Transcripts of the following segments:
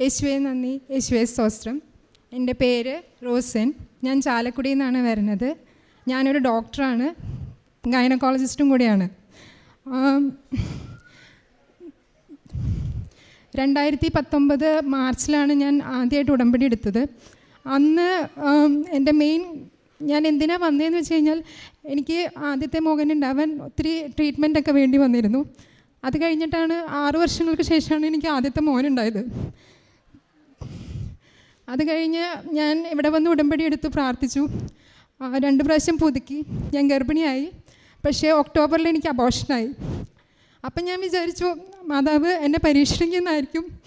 യേശുവെ നന്ദി. യേശുവെ സ്തോത്രം. എന്റെ പേര് റോസൻ. ഞാൻ ചാലക്കുടിയിൽ നിന്നാണ് വരുന്നത്. ഞാനൊരു ഡോക്ടറാണ്. ഗൈനക്കോളജിസ്റ്റും കൂടിയാണ്. രണ്ടായിരത്തി പത്തൊമ്പത് മാർച്ചിലാണ് ഞാൻ ആദ്യമായിട്ട് ഉടമ്പടി എടുത്തത്. അന്ന് എന്റെ മെയിൻ ഞാൻ എന്തിനാണ് വന്നതെന്ന് വെച്ച് കഴിഞ്ഞാൽ എനിക്ക് ആദ്യത്തെ മകൻ ഉണ്ടാവാൻ ഒത്തിരി ട്രീറ്റ്മെന്റൊക്കെ വേണ്ടി വന്നിരുന്നു. അത് കഴിഞ്ഞിട്ടാണ് ആറു വർഷങ്ങൾക്ക് ശേഷമാണ് എനിക്ക് ആദ്യത്തെ മോനുണ്ടായത് അത് കഴിഞ്ഞ് ഞാൻ ഇവിടെ വന്ന് ഉടമ്പടി എടുത്ത് പ്രാർത്ഥിച്ചു. രണ്ട് പ്രാവശ്യം പുതുക്കി. ഞാൻ ഗർഭിണിയായി. പക്ഷേ ഒക്ടോബറിൽ എനിക്ക് അബോഷനായി. അപ്പം ഞാൻ വിചാരിച്ചു മാതാവ് എന്നെ പരീക്ഷിക്കുന്നതായിരിക്കും.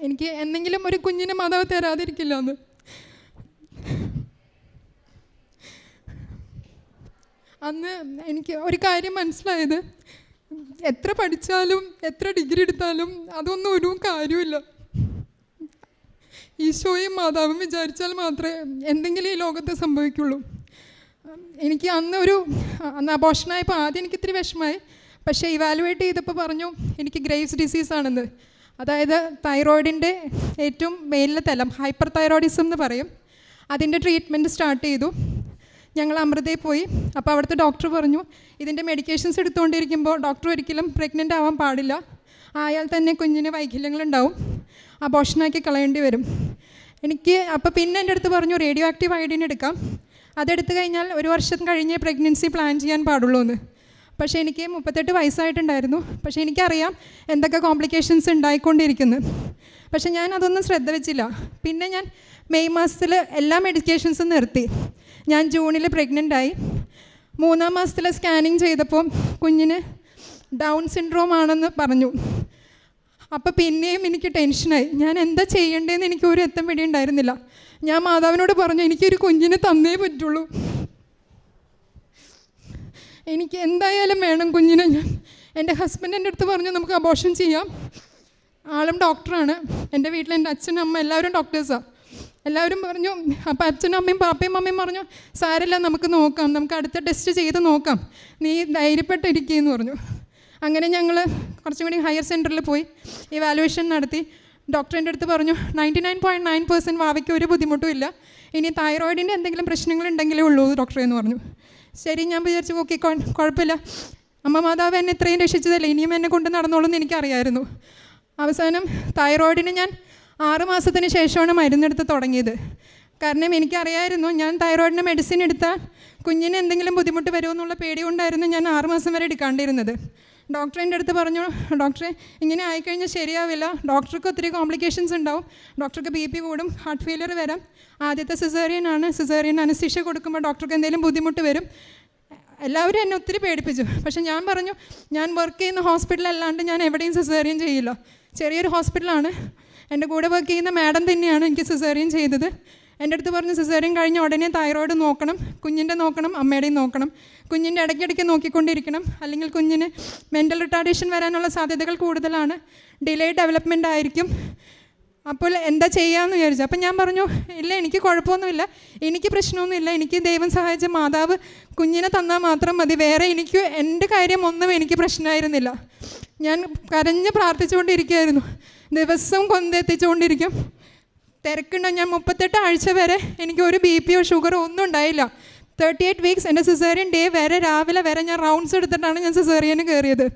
എനിക്ക് എന്തെങ്കിലും ഒരു കുഞ്ഞിനെ മാതാവ് തരാതിരിക്കില്ല എന്ന്. അന്ന് എനിക്ക് ഒരു കാര്യം മനസ്സിലായത്. എത്ര പഠിച്ചാലും എത്ര ഡിഗ്രി എടുത്താലും അതൊന്നും ഒരു കാര്യമില്ല ഈശോയും മാതാവും വിചാരിച്ചാൽ മാത്രമേ എന്തെങ്കിലും ഈ ലോകത്ത് സംഭവിക്കുള്ളൂ. എനിക്ക് അന്ന് ഒരു അന്ന് അപോഷണായപ്പോൾ ആദ്യം എനിക്ക് ഇത്തിരി വിഷമമായി. പക്ഷേ ഇവാലുവേറ്റ് ചെയ്തപ്പോൾ പറഞ്ഞു എനിക്ക് ഗ്രേവ്സ് ഡിസീസ് ആണെന്ന്. അതായത് തൈറോയിഡിന്റെ ഏറ്റവും മേലിലെ തലം ഹൈപ്പർ തൈറോയിഡിസം എന്ന് പറയും. അതിന്റെ ട്രീറ്റ്മെന്റ് സ്റ്റാർട്ട് ചെയ്തു. ഞങ്ങൾ അമൃതയിൽ പോയി. അപ്പോൾ അവിടുത്തെ ഡോക്ടർ പറഞ്ഞു ഇതിന്റെ മെഡിക്കേഷൻസ് എടുത്തുകൊണ്ടിരിക്കുമ്പോൾ ഡോക്ടർ ഒരിക്കലും പ്രഗ്നന്റ് ആവാൻ പാടില്ല. ആയാൽ തന്നെ കുഞ്ഞിന് വൈകല്യങ്ങളുണ്ടാവും. അബോഷനാക്കി കളയേണ്ടി വരും. എനിക്ക് അപ്പോൾ പിന്നെ എന്റെ അടുത്ത് പറഞ്ഞു റേഡിയോ ആക്റ്റീവ് അയഡിൻ എടുക്കാം. അതെടുത്ത് കഴിഞ്ഞാൽ ഒരു വർഷം കഴിഞ്ഞേ പ്രഗ്നൻസി പ്ലാൻ ചെയ്യാൻ പാടുള്ളൂ എന്ന് പക്ഷേ എനിക്ക് മുപ്പത്തെട്ട് വയസ്സായിട്ടുണ്ടായിരുന്നു. പക്ഷേ എനിക്കറിയാം എന്തൊക്കെ കോംപ്ലിക്കേഷൻസ് ഉണ്ടായിക്കൊണ്ടിരിക്കുന്നു. പക്ഷേ ഞാൻ അതൊന്നും ശ്രദ്ധ വെച്ചില്ല. പിന്നെ ഞാൻ മെയ് മാസത്തിൽ എല്ലാ മെഡിക്കേഷൻസും നിർത്തി. ഞാൻ ജൂണിൽ പ്രഗ്നന്റ് ആയി. മൂന്നാം മാസത്തിൽ സ്കാനിങ് ചെയ്തപ്പോൾ കുഞ്ഞിന് ഡൗൺ സിൻഡ്രോം ആണെന്ന് പറഞ്ഞു. അപ്പോൾ പിന്നെയും എനിക്ക് ടെൻഷനായി ഞാൻ എന്താ ചെയ്യേണ്ടതെന്ന് എനിക്ക് ഒരു എത്തം പിടി ഉണ്ടായിരുന്നില്ല. ഞാൻ മാതാവിനോട് പറഞ്ഞു എനിക്കൊരു കുഞ്ഞിനെ തന്നേ പറ്റുള്ളൂ. എനിക്ക് എന്തായാലും വേണം കുഞ്ഞിനെ ഞാൻ. എന്റെ ഹസ്ബൻഡ് എന്റെ അടുത്ത് പറഞ്ഞു നമുക്ക് അബോഷൻ ചെയ്യാം. ആളും ഡോക്ടറാണ് എന്റെ വീട്ടിൽ എന്റെ അച്ഛനും അമ്മ എല്ലാവരും ഡോക്ടേഴ്സാണ് എല്ലാവരും പറഞ്ഞു അപ്പോൾ അച്ഛനും അമ്മയും പാപ്പയും അമ്മയും പറഞ്ഞു സാരല്ല നമുക്ക് നോക്കാം നമുക്ക് അടുത്ത ടെസ്റ്റ് ചെയ്ത് നോക്കാം. നീ ധൈര്യപ്പെട്ടിരിക്കുകയെന്ന് പറഞ്ഞു. അങ്ങനെ ഞങ്ങൾ കുറച്ചും കൂടി ഹയർ സെന്ററിൽ പോയി. ഇവാലുവേഷൻ നടത്തി. ഡോക്ടറിന്റെ അടുത്ത് പറഞ്ഞു ninety nine point nine percent വാവയ്ക്ക് ഒരു ബുദ്ധിമുട്ടും ഇല്ല. ഇനി തൈറോയിഡിന്റെ എന്തെങ്കിലും പ്രശ്നങ്ങൾ ഉണ്ടെങ്കിലേ ഉള്ളൂ ഡോക്ടറെ എന്ന് പറഞ്ഞു. ശരി ഞാൻ വിചാരിച്ചു ഓക്കെ കുഴപ്പമില്ല അമ്മ മാതാവ് എന്നെ ഇത്രയും രക്ഷിച്ചതല്ലേ? ഇനിയും എന്നെ കൊണ്ട് നടന്നോളൂ എന്ന് എനിക്കറിയായിരുന്നു. അവസാനം തൈറോയിഡിന് ഞാൻ ആറ് മാസത്തിന് ശേഷമാണ് മരുന്നെടുത്ത് തുടങ്ങിയത്. കാരണം എനിക്കറിയായിരുന്നു ഞാൻ തൈറോയിഡിന് മെഡിസിൻ എടുത്താൽ കുഞ്ഞിന് എന്തെങ്കിലും ബുദ്ധിമുട്ട് വരുമോ എന്നുള്ള പേടി കൊണ്ടായിരുന്നു ഞാൻ ആറുമാസം വരെ എടുക്കാണ്ടിരുന്നത്. ഡോക്ടറിന്റെ അടുത്ത് പറഞ്ഞു ഡോക്ടറെ ഇങ്ങനെ ആയിക്കഴിഞ്ഞാൽ ശരിയാവില്ല. ഡോക്ടർക്ക് ഒത്തിരി കോംപ്ലിക്കേഷൻസ് ഉണ്ടാവും. ഡോക്ടർക്ക് ബി പി കൂടും ഹാർട്ട് ഫെയിലിയർ വരാം. ആദ്യത്തെ സിസേറിയൻ ആണ്. സിസേറിയൻ അനസ്തീഷ്യ കൊടുക്കുമ്പോൾ ഡോക്ടർക്ക് എന്തെങ്കിലും ബുദ്ധിമുട്ട് വരും. എല്ലാവരും എന്നെ ഒത്തിരി പേടിപ്പിച്ചു. പക്ഷെ ഞാൻ പറഞ്ഞു ഞാൻ വർക്ക് ചെയ്യുന്ന ഹോസ്പിറ്റലല്ലാണ്ട് ഞാൻ എവിടെയും സിസേറിയൻ ചെയ്യില്ല. ചെറിയൊരു ഹോസ്പിറ്റലാണ് എന്റെ കൂടെ വർക്ക് ചെയ്യുന്ന മാഡം തന്നെയാണ് എനിക്ക് സിസേറിയൻ ചെയ്തത്. എന്റെ അടുത്ത് പറഞ്ഞ് സിസേറിയൻ കഴിഞ്ഞ ഉടനെ തൈറോയിഡ് നോക്കണം കുഞ്ഞിന്റെ നോക്കണം അമ്മയുടെയും നോക്കണം. കുഞ്ഞിന്റെ ഇടയ്ക്കിടയ്ക്ക് നോക്കിക്കൊണ്ടിരിക്കണം. അല്ലെങ്കിൽ കുഞ്ഞിന് മെന്റൽ റിട്ടാർഡേഷൻ വരാനുള്ള സാധ്യതകൾ കൂടുതലാണ്. ഡിലേ ഡെവലപ്മെന്റ് ആയിരിക്കും. അപ്പോൾ എന്താ ചെയ്യാമെന്ന് വിചാരിച്ചു. അപ്പം ഞാൻ പറഞ്ഞു ഇല്ല എനിക്ക് കുഴപ്പമൊന്നുമില്ല. എനിക്ക് പ്രശ്നമൊന്നുമില്ല. എനിക്ക് ദൈവം സഹായിച്ച മാതാവ് കുഞ്ഞിനെ തന്നാൽ മാത്രം മതി. വേറെ എനിക്ക് എന്റെ കാര്യം ഒന്നും എനിക്ക് പ്രശ്നമായിരുന്നില്ല. ഞാൻ കരഞ്ഞ് പ്രാർത്ഥിച്ചുകൊണ്ടിരിക്കുകയായിരുന്നു. ദിവസവും കൊന്തെത്തിച്ചുകൊണ്ടിരിക്കും തിരക്കുണ്ടോ? ഞാൻ മുപ്പത്തെട്ട് ആഴ്ച വരെ എനിക്ക് ഒരു ബി പിയോ ഷുഗറോ ഒന്നും ഉണ്ടായില്ല. തേർട്ടി എയ്റ്റ് വീക്സ് എന്റെ സിസേറിയൻ ഡേ വരെ രാവിലെ വരെ ഞാൻ റൗണ്ട്സ് എടുത്തിട്ടാണ് ഞാൻ സിസേറിയന് കയറിയത്.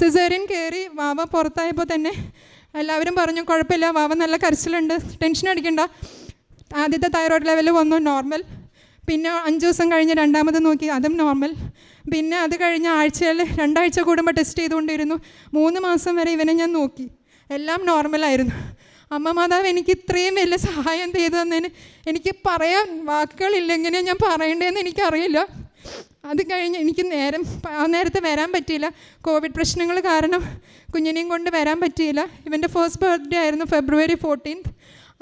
സിസേറിയൻ കയറി വാവ പുറത്തായപ്പോൾ തന്നെ എല്ലാവരും പറഞ്ഞു കുഴപ്പമില്ല വാവ നല്ല കരച്ചിലുണ്ട് ടെൻഷൻ അടിക്കണ്ട. ആദ്യത്തെ തൈറോയ്ഡ് ലെവൽ വന്നു നോർമൽ പിന്നെ അഞ്ച് ദിവസം കഴിഞ്ഞ് രണ്ടാമത് നോക്കി അതും നോർമൽ പിന്നെ അത് കഴിഞ്ഞ ആഴ്ചയിൽ രണ്ടാഴ്ച കൂടുമ്പോൾ ടെസ്റ്റ് ചെയ്തുകൊണ്ടിരുന്നു. മൂന്ന് മാസം വരെ ഇവനെ ഞാൻ നോക്കി. എല്ലാം നോർമലായിരുന്നു അമ്മ മാതാവ് എനിക്ക് ഇത്രയും വലിയ സഹായം ചെയ്തു എനിക്ക് പറയാൻ വാക്കുകളില്ല എങ്ങനെയാണ് ഞാൻ പറയേണ്ടതെന്ന് എനിക്കറിയില്ല. അത് കഴിഞ്ഞ് എനിക്ക് നേരം ആ നേരത്തെ വരാൻ പറ്റിയില്ല. കോവിഡ് പ്രശ്നങ്ങൾ കാരണം കുഞ്ഞിനെയും കൊണ്ട് വരാൻ പറ്റിയില്ല. ഇവന്റെ ഫസ്റ്റ് ബർത്ത്ഡേ ആയിരുന്നു ഫെബ്രുവരി ഫോർട്ടീൻത്ത്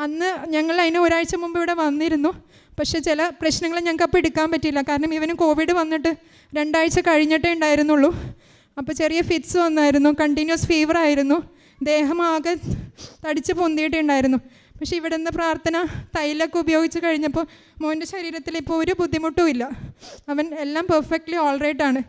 അന്ന് ഞങ്ങൾ അതിന് ഒരാഴ്ച മുമ്പ് ഇവിടെ വന്നിരുന്നു. പക്ഷേ ചില പ്രശ്നങ്ങൾ ഞങ്ങൾക്ക് അപ്പോൾ എടുക്കാൻ പറ്റിയില്ല. കാരണം ഇവന് കോവിഡ് വന്നിട്ട് രണ്ടാഴ്ച കഴിഞ്ഞിട്ടേ ഉണ്ടായിരുന്നുള്ളൂ. അപ്പോൾ ചെറിയ ഫിറ്റ്സ് വന്നായിരുന്നു. കണ്ടിന്യൂസ് ഫീവർ ആയിരുന്നു. ദേഹമാകെ തടിച്ച് പൊന്തിയിട്ടുണ്ടായിരുന്നു. പക്ഷേ ഇവിടെ നിന്ന് പ്രാർത്ഥന തൈലൊക്കെ ഉപയോഗിച്ച് കഴിഞ്ഞപ്പോൾ മോന്റെ ശരീരത്തിൽ ഇപ്പോൾ ഒരു ബുദ്ധിമുട്ടും ഇല്ല. അവൻ എല്ലാം പെർഫെക്റ്റ്ലി ഓൾറൈറ്റാണ്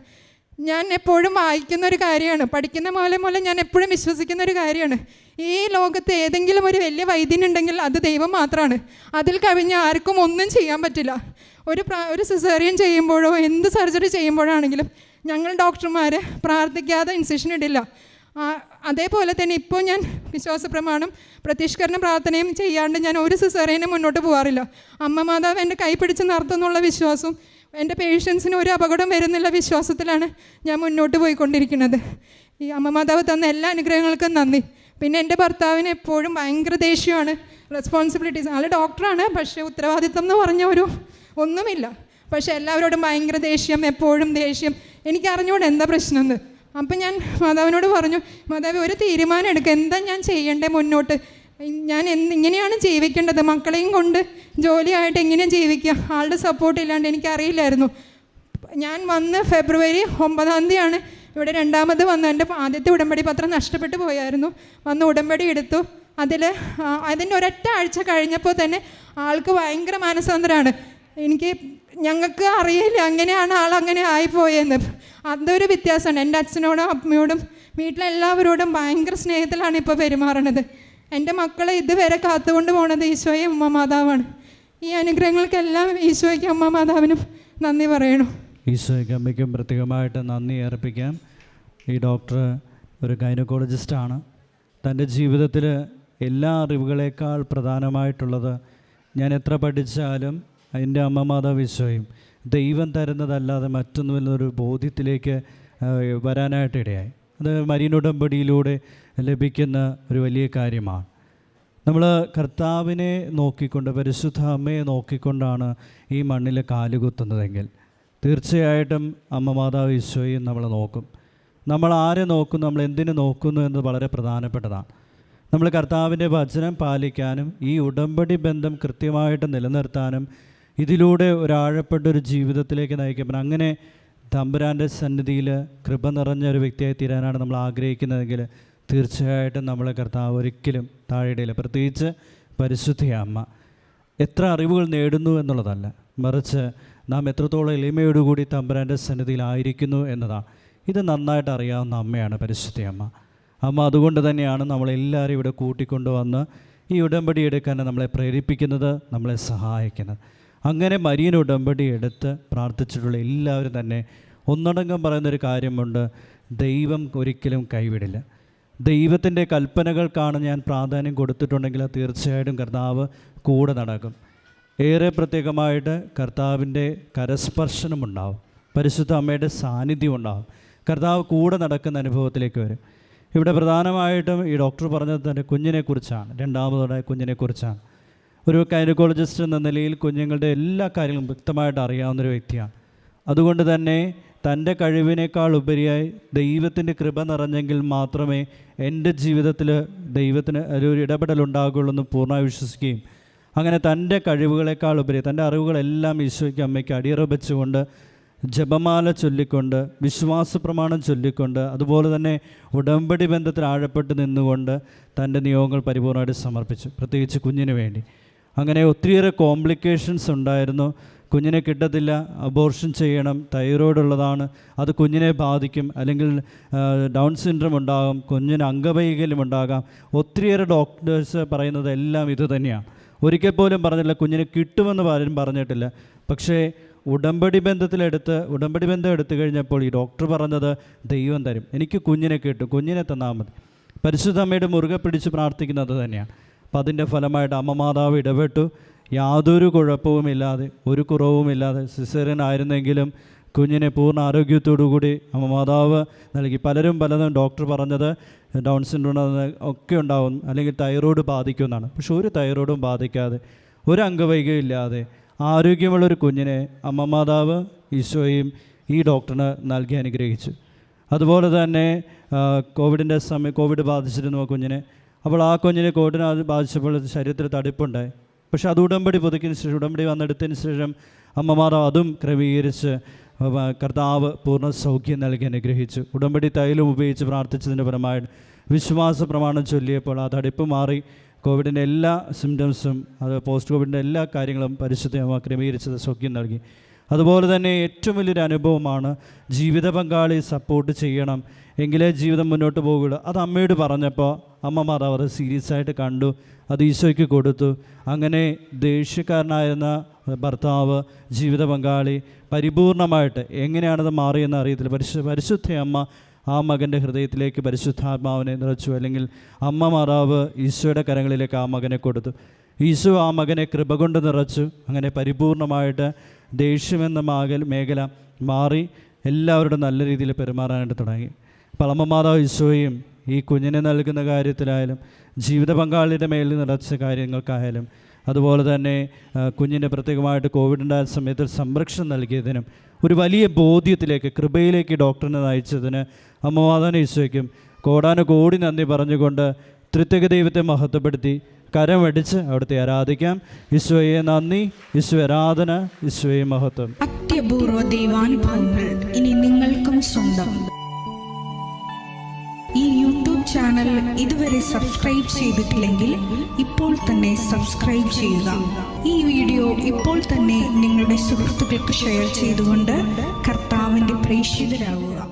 ഞാൻ എപ്പോഴും വായിക്കുന്ന ഒരു കാര്യമാണ്. പഠിക്കുന്ന മൂലം മൂലം ഞാൻ എപ്പോഴും വിശ്വസിക്കുന്ന ഒരു കാര്യമാണ്. ഈ ലോകത്ത് ഏതെങ്കിലും ഒരു വലിയ വൈദ്യൻ ഉണ്ടെങ്കിൽ അത് ദൈവം മാത്രമാണ് അതിൽ കവിഞ്ഞ് ആർക്കും ഒന്നും ചെയ്യാൻ പറ്റില്ല. ഒരു ഒരു സിസേറിയൻ ചെയ്യുമ്പോഴോ എന്ത് സർജറി ചെയ്യുമ്പോഴാണെങ്കിലും ഞങ്ങൾ ഡോക്ടർമാർ പ്രാർത്ഥിക്കാതെ ഇൻസിഷൻ ഇടില്ല. അതേപോലെ തന്നെ ഇപ്പോൾ ഞാൻ വിശ്വാസ പ്രമാണം പ്രത്യക്ഷീകരണ പ്രാർത്ഥനയും ചെയ്യാണ്ട് ഞാൻ ഒരു സിസേറിയനും മുന്നോട്ട് പോകാറില്ല അമ്മ മാതാവ് എന്റെ കൈ പിടിച്ച് നടത്തുന്നുള്ള വിശ്വാസവും എന്റെ പേഷ്യൻസിന് ഒരു അപകടം വരുന്നില്ല വിശ്വാസത്തിലാണ് ഞാൻ മുന്നോട്ട് പോയിക്കൊണ്ടിരിക്കുന്നത്. ഈ അമ്മ മാതാവ് തന്ന എല്ലാ അനുഗ്രഹങ്ങൾക്കും നന്ദി. പിന്നെ എന്റെ ഭർത്താവിന് എപ്പോഴും ഭയങ്കര ദേഷ്യമാണ്. റെസ്പോൺസിബിലിറ്റീസ് ആൾ ഡോക്ടറാണ് പക്ഷേ ഉത്തരവാദിത്തം എന്ന് പറഞ്ഞ ഒരു ഒന്നുമില്ല. പക്ഷേ എല്ലാവരോടും ഭയങ്കര ദേഷ്യം എപ്പോഴും ദേഷ്യം. എനിക്ക് അറിഞ്ഞുകൂടെ എന്താ പ്രശ്നമെന്ന്? അപ്പം ഞാൻ മാതാവിനോട് പറഞ്ഞു മാതാവ് ഒരു തീരുമാനം എടുക്കുക എന്താ ഞാൻ ചെയ്യേണ്ടത് മുന്നോട്ട്? ഞാൻ എന്ത് ഇങ്ങനെയാണ് ജീവിക്കേണ്ടത്. മക്കളെയും കൊണ്ട് ജോലിയായിട്ട് എങ്ങനെ ജീവിക്കുക? ആളുടെ സപ്പോർട്ട് ഇല്ലാണ്ട് എനിക്കറിയില്ലായിരുന്നു. ഞാൻ വന്ന് ഫെബ്രുവരി ഒമ്പതാം തീയതിയാണ് ഇവിടെ രണ്ടാമത് വന്ന് എന്റെ ആദ്യത്തെ ഉടമ്പടി പത്രം നഷ്ടപ്പെട്ടു പോയായിരുന്നു. വന്ന് ഉടമ്പടി എടുത്തു. അതിൽ അതിന്റെ ഒരൊറ്റ ആഴ്ച കഴിഞ്ഞപ്പോൾ തന്നെ ആൾക്ക് ഭയങ്കര മാനസാന്തരമാണ് എനിക്ക് ഞങ്ങൾക്ക് അറിയില്ല അങ്ങനെയാണ് ആൾ അങ്ങനെ ആയിപ്പോയെന്ന്. അതൊരു വ്യത്യാസമാണ്. എന്റെ അച്ഛനോടും അമ്മയോടും വീട്ടിലെല്ലാവരോടും ഭയങ്കര സ്നേഹത്തിലാണ് ഇപ്പോൾ പെരുമാറണത്. എന്റെ മക്കളെ ഇതുവരെ കാത്തുകൊണ്ട് പോണത് ഈശോയെ ഉമ്മ മാതാവാണ്. ഈ അനുഗ്രഹങ്ങൾക്കെല്ലാം ഈശോയ്ക്ക് അമ്മ മാതാവിനും നന്ദി പറയണം. ഈശോയ്ക്ക് അമ്മയ്ക്കും പ്രത്യേകമായിട്ട് നന്ദി അർപ്പിക്കാം. ഈ ഡോക്ടർ ഒരു ഗൈനക്കോളജിസ്റ്റാണ്. തന്റെ ജീവിതത്തിൽ എല്ലാ അറിവുകളേക്കാൾ പ്രധാനമായിട്ടുള്ളത് ഞാൻ എത്ര പഠിച്ചാലും എന്റെ അമ്മ മാതാവിശ്വയും ദൈവം തരുന്നതല്ലാതെ മറ്റൊന്നുമില്ലൊരു ബോധ്യത്തിലേക്ക് വരാനായിട്ടിടയായി അത് മരീനുടമ്പടിയിലൂടെ ലഭിക്കുന്ന ഒരു വലിയ കാര്യമാണ്. നമ്മൾ കർത്താവിനെ നോക്കിക്കൊണ്ട് പരിശുദ്ധ അമ്മയെ നോക്കിക്കൊണ്ടാണ് ഈ മണ്ണിൽ കാലുകുത്തുന്നതെങ്കിൽ തീർച്ചയായിട്ടും അമ്മ മാതാവ് ഈശോയും നമ്മൾ നോക്കും. നമ്മൾ ആരെ നോക്കുന്നു നമ്മൾ എന്തിനു നോക്കുന്നു എന്നത് വളരെ പ്രധാനപ്പെട്ടതാണ്. നമ്മൾ കർത്താവിന്റെ വചനം പാലിക്കാനും ഈ ഉടമ്പടി ബന്ധം കൃത്യമായിട്ട് നിലനിർത്താനും ഇതിലൂടെ ഒരാഴപ്പെട്ട ഒരു ജീവിതത്തിലേക്ക് നയിക്കപ്പെടും. അങ്ങനെ തമ്പുരാന്റെ സന്നിധിയിൽ കൃപ നിറഞ്ഞ ഒരു വ്യക്തിയായി തീരാനാണ് നമ്മൾ ആഗ്രഹിക്കുന്നതെങ്കിൽ തീർച്ചയായിട്ടും നമ്മളെ കർത്താവ് ഒരിക്കലും താഴെയിടയില്ല. പ്രത്യേകിച്ച് പരിശുദ്ധി അമ്മ എത്ര അറിവുകൾ നേടുന്നു എന്നുള്ളതല്ല. മറിച്ച് നാം എത്രത്തോളം എളിമയോടുകൂടി തമ്പുരാന്റെ സന്നിധിയിലായിരിക്കുന്നു എന്നതാണ് ഇത് നന്നായിട്ട് അറിയാവുന്ന അമ്മയാണ് പരിശുദ്ധി അമ്മ. അമ്മ അതുകൊണ്ട് തന്നെയാണ് നമ്മളെല്ലാവരും ഇവിടെ കൂട്ടിക്കൊണ്ടുവന്ന് ഈ ഉടമ്പടി എടുക്കാൻ നമ്മളെ പ്രേരിപ്പിക്കുന്നത് നമ്മളെ സഹായിക്കുന്നത്. അങ്ങനെ മരിയൻ ഉടമ്പടി എടുത്ത് പ്രാർത്ഥിച്ചിട്ടുള്ള എല്ലാവരും തന്നെ ഒന്നടങ്കം പറയുന്നൊരു കാര്യമുണ്ട്. ദൈവം ഒരിക്കലും കൈവിടില്ല. ദൈവത്തിന്റെ കൽപ്പനകൾക്കാണ് ഞാൻ പ്രാധാന്യം കൊടുത്തിട്ടുണ്ടെങ്കിൽ തീർച്ചയായിട്ടും കർത്താവ് കൂടെ നടക്കും. ഏറെ പ്രത്യേകമായിട്ട് കർത്താവിന്റെ കരസ്പർശനമുണ്ടാവും. പരിശുദ്ധ അമ്മയുടെ സാന്നിധ്യം ഉണ്ടാവും കർത്താവ് കൂടെ നടക്കുന്ന അനുഭവത്തിലേക്ക് വരും. ഇവിടെ പ്രധാനമായിട്ടും ഈ ഡോക്ടർ പറഞ്ഞത് തന്നെ കുഞ്ഞിനെക്കുറിച്ചാണ്. രണ്ടാമതോടെ കുഞ്ഞിനെക്കുറിച്ചാണ്. ഒരു കൈനക്കോളജിസ്റ്റ് എന്ന നിലയിൽ കുഞ്ഞുങ്ങളുടെ എല്ലാ കാര്യങ്ങളും വ്യക്തമായിട്ട് അറിയാവുന്ന ഒരു വ്യക്തിയാണ്. അതുകൊണ്ട് തന്നെ തന്റെ കഴിവിനേക്കാൾ ഉപരിയായി ദൈവത്തിന്റെ കൃപ നിറഞ്ഞെങ്കിൽ മാത്രമേ എന്റെ ജീവിതത്തിൽ ദൈവത്തിന് ഒരു ഇടപെടൽ ഉണ്ടാകുകയുള്ളൂ എന്ന് പൂർണമായി വിശ്വസിക്കുകയും അങ്ങനെ തന്റെ കഴിവുകളെക്കാൾ ഉപരി തന്റെ അറിവുകളെല്ലാം ഈശോയ്ക്ക് അമ്മയ്ക്ക് അടിയറപ്പിച്ചുകൊണ്ട് ജപമാല ചൊല്ലിക്കൊണ്ട് വിശ്വാസ പ്രമാണം ചൊല്ലിക്കൊണ്ട് അതുപോലെ തന്നെ ഉടമ്പടി ബന്ധത്തിൽ ആഴപ്പെട്ട് നിന്നുകൊണ്ട് തന്റെ നിയോഗങ്ങൾ പരിപൂർണമായിട്ട് സമർപ്പിച്ചു. പ്രത്യേകിച്ച് കുഞ്ഞിന് വേണ്ടി. അങ്ങനെ ഒത്തിരിയേറെ കോംപ്ലിക്കേഷൻസ് ഉണ്ടായിരുന്നു. കുഞ്ഞിനെ കിട്ടത്തില്ല അബോർഷൻ ചെയ്യണം തൈറോയ്ഡ് ഉള്ളതാണ് അത് കുഞ്ഞിനെ ബാധിക്കും അല്ലെങ്കിൽ ഡൗൺ സിൻഡ്രം ഉണ്ടാകും കുഞ്ഞിന് അംഗവൈകല്യം ഉണ്ടാകാം. ഒത്തിരിയേറെ ഡോക്ടേഴ്സ് പറയുന്നത് എല്ലാം ഇത് തന്നെയാണ് ഒരിക്കൽ പോലും പറഞ്ഞില്ല കുഞ്ഞിനെ കിട്ടുമെന്ന് പലരും പറഞ്ഞിട്ടില്ല. പക്ഷേ ഉടമ്പടി ബന്ധത്തിലെടുത്ത് ഉടമ്പടി ബന്ധം എടുത്തു കഴിഞ്ഞപ്പോൾ ഈ ഡോക്ടർ പറഞ്ഞത് ദൈവം തരും. എനിക്ക് കുഞ്ഞിനെ കിട്ടും കുഞ്ഞിനെ തന്നാൽ മതി. പരിശുദ്ധ അമ്മയുടെ മുറുകെ പിടിച്ച് പ്രാർത്ഥിക്കുന്നത് തന്നെയാണ് അപ്പം അതിന്റെ ഫലമായിട്ട് അമ്മ മാതാവ് ഇടപെട്ടു. യാതൊരു കുഴപ്പവുമില്ലാതെ ഒരു കുറവുമില്ലാതെ സിസേറിയൻ ആയിരുന്നെങ്കിലും കുഞ്ഞിനെ പൂർണ ആരോഗ്യത്തോടു കൂടി അമ്മ മാതാവ് നൽകി. പലരും പലതും ഡോക്ടർ പറഞ്ഞത് ഡൗൺ സിൻഡ്രോം ഒക്കെ ഉണ്ടാവും അല്ലെങ്കിൽ തൈറോയ്ഡ് ബാധിക്കുമെന്നാണ്. പക്ഷെ ഒരു തൈറോയ്ഡും ബാധിക്കാതെ ഒരു അംഗവൈകല്യം ഇല്ലാതെ ആരോഗ്യമുള്ളൊരു കുഞ്ഞിനെ അമ്മ മാതാവ് ഈശോയും ഈ ഡോക്ടറിന് നൽകി അനുഗ്രഹിച്ചു. അതുപോലെ തന്നെ കോവിഡിന്റെ സമയം കോവിഡ് ബാധിച്ചിരുന്നു ആ കുഞ്ഞിനെ. അപ്പോൾ ആ കുഞ്ഞിനെ അത് ബാധിച്ചപ്പോൾ ശരീരത്തിൽ തടിപ്പുണ്ടായി. പക്ഷേ അത് ഉടമ്പടി പുതുക്കിയതിന് ശേഷം ഉടമ്പടി വന്നെടുത്തതിന് ശേഷം അമ്മമാർ അതും ക്രമീകരിച്ച് കർത്താവ് പൂർണ സൗഖ്യം നൽകി അനുഗ്രഹിച്ചു. ഉടമ്പടി തൈലം ഉപയോഗിച്ച് പ്രാർത്ഥിച്ചതിന്റെ പരമായി വിശ്വാസ പ്രമാണം ചൊല്ലിയപ്പോൾ ആ തടിപ്പ് മാറി. കോവിഡിന്റെ എല്ലാ സിംറ്റംസും അത് പോസ്റ്റ് കോവിഡിന്റെ എല്ലാ കാര്യങ്ങളും പരിശുദ്ധ ക്രമീകരിച്ചത് സൗഖ്യം നൽകി. അതുപോലെ തന്നെ ഏറ്റവും വലിയൊരു അനുഭവമാണ് ജീവിത പങ്കാളി സപ്പോർട്ട് ചെയ്യണം. എങ്കിലേ ജീവിതം മുന്നോട്ട് പോകുകയുള്ളൂ അത് അമ്മയോട് പറഞ്ഞപ്പോൾ അമ്മമാർ അവർ സീരിയസ് ആയിട്ട് കണ്ടു. അത് ഈശോയ്ക്ക് കൊടുത്തു. അങ്ങനെ ദേഷ്യക്കാരനായിരുന്ന ഭർത്താവ് ജീവിത പങ്കാളി പരിപൂർണമായിട്ട് എങ്ങനെയാണത് മാറിയെന്ന് അറിയത്തില്ല. പരിശു പരിശുദ്ധ അമ്മ ആ മകന്റെ ഹൃദയത്തിലേക്ക് പരിശുദ്ധാത്മാവിനെ നിറച്ചു. അല്ലെങ്കിൽ അമ്മ മാതാവ് ഈശോയുടെ കരങ്ങളിലേക്ക് ആ മകനെ കൊടുത്തു. ഈശോ ആ മകനെ കൃപ കൊണ്ട് നിറച്ചു. അങ്ങനെ പരിപൂർണമായിട്ട് ദേഷ്യമെന്ന മാകൽ മേഖല മാറി എല്ലാവരോടും നല്ല രീതിയിൽ പെരുമാറാനായിട്ട് തുടങ്ങി. അപ്പോൾ അമ്മ മാതാവ് ഈശോയും ഈ കുഞ്ഞിനെ നൽകുന്ന കാര്യത്തിലായാലും ജീവിത പങ്കാളിയുടെ മേൽ നിറച്ച കാര്യങ്ങൾക്കായാലും അതുപോലെ തന്നെ കുഞ്ഞിന്റെ പ്രത്യേകമായിട്ട് കോവിഡ് ഉണ്ടായ സമയത്ത് സംരക്ഷണം നൽകിയതിനും ഒരു വലിയ ബോധ്യത്തിലേക്ക് കൃപയിലേക്ക് ഡോക്ടറിനെ നയിച്ചതിന് അമ്മമാതാന ഈശോയ്ക്കും കോടാനുകോടി നന്ദി പറഞ്ഞുകൊണ്ട് തൃത്യക ദൈവത്തെ മഹത്വപ്പെടുത്തി കരമടിച്ച് അവിടുത്തെ ആരാധിക്കാം. ഈശോയെ നന്ദി ഈശ്വരാധന ആരാധന ഈശോയെ മഹത്വം. അത്യപൂർവ ദൈവാനുഭവങ്ങൾ ഇനി നിങ്ങൾക്കും സ്വന്തം. ഈ യൂട്യൂബ് ചാനൽ ഇതുവരെ സബ്സ്ക്രൈബ് ചെയ്തിട്ടില്ലെങ്കിൽ ഇപ്പോൾ തന്നെ സബ്സ്ക്രൈബ് ചെയ്യുക. ഈ വീഡിയോ ഇപ്പോൾ തന്നെ നിങ്ങളുടെ സുഹൃത്തുക്കൾക്ക് ഷെയർ ചെയ്തുകൊണ്ട് കർത്താവിന്റെ പ്രേക്ഷിതരാകുക.